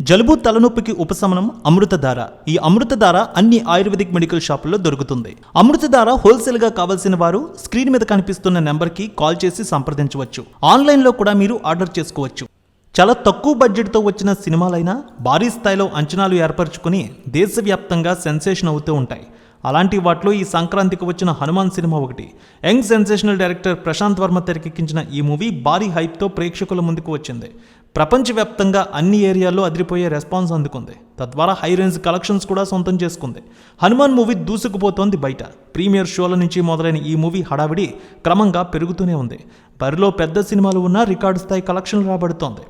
జలుబు తలనొప్పికి ఉపశమనం అమృతధార. ఈ అమృతధార అన్ని ఆయుర్వేదిక్ మెడికల్ షాపుల్లో దొరుకుతుంది. అమృతధార హోల్సేల్గా కావాల్సిన వారు స్క్రీన్ మీద కనిపిస్తున్న నెంబర్కి కాల్ చేసి సంప్రదించవచ్చు. ఆన్లైన్లో కూడా మీరు ఆర్డర్ చేసుకోవచ్చు. చాలా తక్కువ బడ్జెట్తో వచ్చిన సినిమాలైనా భారీ స్థాయిలో అంచనాలు ఏర్పరచుకుని దేశవ్యాప్తంగా సెన్సేషన్ అవుతూ ఉంటాయి. అలాంటి వాటిలో ఈ సంక్రాంతికి వచ్చిన హనుమాన్ సినిమా ఒకటి. Young sensational director Prashanth Varma తెరకెక్కించిన ఈ మూవీ భారీ హైప్తో ప్రేక్షకుల ముందుకు వచ్చింది. ప్రపంచవ్యాప్తంగా అన్ని ఏరియాల్లో అదిరిపోయే రెస్పాన్స్ అందుకుంది. తద్వారా హై రేంజ్ కలెక్షన్స్ కూడా సొంతం చేసుకుంది. హనుమాన్ మూవీ దూసుకుపోతోంది బయట. ప్రీమియర్ షోల నుంచి మొదలైన ఈ మూవీ హడావిడి క్రమంగా పెరుగుతూనే ఉంది. బరిలో పెద్ద సినిమాలు ఉన్నా రికార్డు స్థాయి కలెక్షన్లు రాబడుతోంది.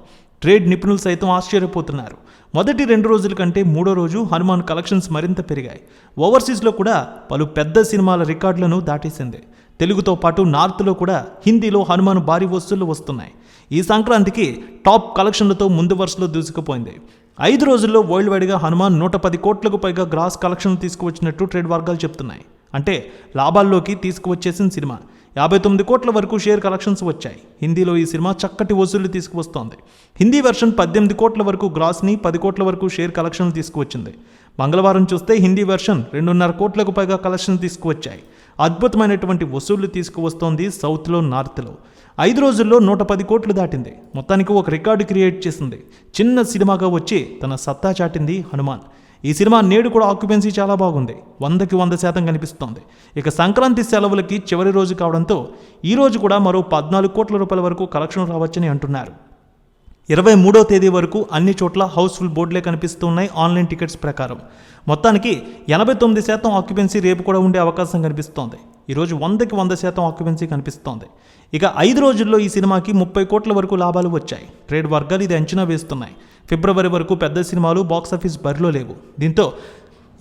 ట్రేడ్ నిపుణులు సైతం ఆశ్చర్యపోతున్నారు. మొదటి రెండు రోజుల కంటే మూడో రోజు హనుమాన్ కలెక్షన్స్ మరింత పెరిగాయి. ఓవర్సీస్లో కూడా పలు పెద్ద సినిమాల రికార్డులను దాటేసింది. తెలుగుతో పాటు నార్త్లో కూడా హిందీలో హనుమాన్ భారీ వస్తువులు వస్తున్నాయి. ఈ సంక్రాంతికి టాప్ కలెక్షన్లతో ముందు వరుసలో దూసుకుపోయింది. ఐదు రోజుల్లో వరల్డ్ వైడ్గా హనుమాన్ నూట పది కోట్లకు పైగా గ్రాస్ కలెక్షన్లు తీసుకువచ్చినట్టు ట్రేడ్ వర్గాలు చెప్తున్నాయి. అంటే లాభాల్లోకి తీసుకువచ్చేసిన సినిమా. యాభై తొమ్మిది కోట్ల వరకు షేర్ కలెక్షన్స్ వచ్చాయి. హిందీలో ఈ సినిమా చక్కటి వసూళ్ళు తీసుకువస్తోంది. హిందీ వెర్షన్ పద్దెనిమిది కోట్ల వరకు గ్రాస్ని పది కోట్ల వరకు షేర్ కలెక్షన్లు తీసుకువచ్చింది. మంగళవారం చూస్తే హిందీ వెర్షన్ రెండున్నర కోట్లకు పైగా కలెక్షన్ తీసుకువచ్చాయి. అద్భుతమైనటువంటి వసూళ్ళు తీసుకువస్తోంది సౌత్లో నార్త్లో. ఐదు రోజుల్లో నూట పది కోట్లు దాటింది. మొత్తానికి ఒక రికార్డు క్రియేట్ చేసింది. చిన్న సినిమాగా వచ్చి తన సత్తా చాటింది హనుమాన్. ఈ సినిమా నేడు కూడా ఆక్యుపెన్సీ చాలా బాగుంది. వందకి వంద శాతం కనిపిస్తోంది. ఇక సంక్రాంతి సెలవులకి చివరి రోజు కావడంతో ఈ రోజు కూడా మరో పద్నాలుగు కోట్ల రూపాయల వరకు కలెక్షన్ రావచ్చని అంటున్నారు. ఇరవై మూడో తేదీ వరకు అన్ని చోట్ల హౌస్ఫుల్ బోర్డులే కనిపిస్తున్నాయి ఆన్లైన్ టికెట్స్ ప్రకారం. మొత్తానికి ఎనభై తొమ్మిది శాతం ఆక్యుపెన్సీ రేపు కూడా ఉండే అవకాశం కనిపిస్తోంది. ఈరోజు వందకి వంద శాతం ఆక్యుపెన్సీ కనిపిస్తోంది. ఇక ఐదు రోజుల్లో ఈ సినిమాకి ముప్పై కోట్ల వరకు లాభాలు వచ్చాయి. ట్రేడ్ వర్గాలు ఇది అంచనా వేస్తున్నాయి. ఫిబ్రవరి వరకు పెద్ద సినిమాలు బాక్సాఫీస్ బరిలో లేవు. దీంతో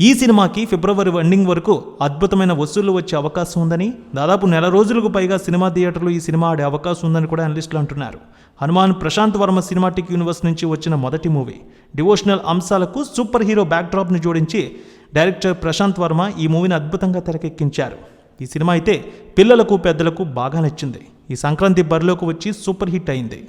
ఈ సినిమాకి ఫిబ్రవరి ఎండింగ్ వరకు అద్భుతమైన వసూళ్ళు వచ్చే అవకాశం ఉందని దాదాపు నెల రోజులకు పైగా సినిమా థియేటర్లు ఈ సినిమా ఆడే అవకాశం ఉందని కూడా అనలిస్టులు అంటున్నారు. హనుమాన్ ప్రశాంత్ వర్మ సినిమాటిక్ యూనివర్స్ నుంచి వచ్చిన మొదటి మూవీ. డివోషనల్ అంశాలకు సూపర్ హీరో బ్యాక్డ్రాప్ను జోడించి డైరెక్టర్ ప్రశాంత్ వర్మ ఈ మూవీని అద్భుతంగా తెరకెక్కించారు. ఈ సినిమా అయితే పిల్లలకు పెద్దలకు బాగా నచ్చింది. ఈ సంక్రాంతి బరిలోకి వచ్చి సూపర్ హిట్ అయింది.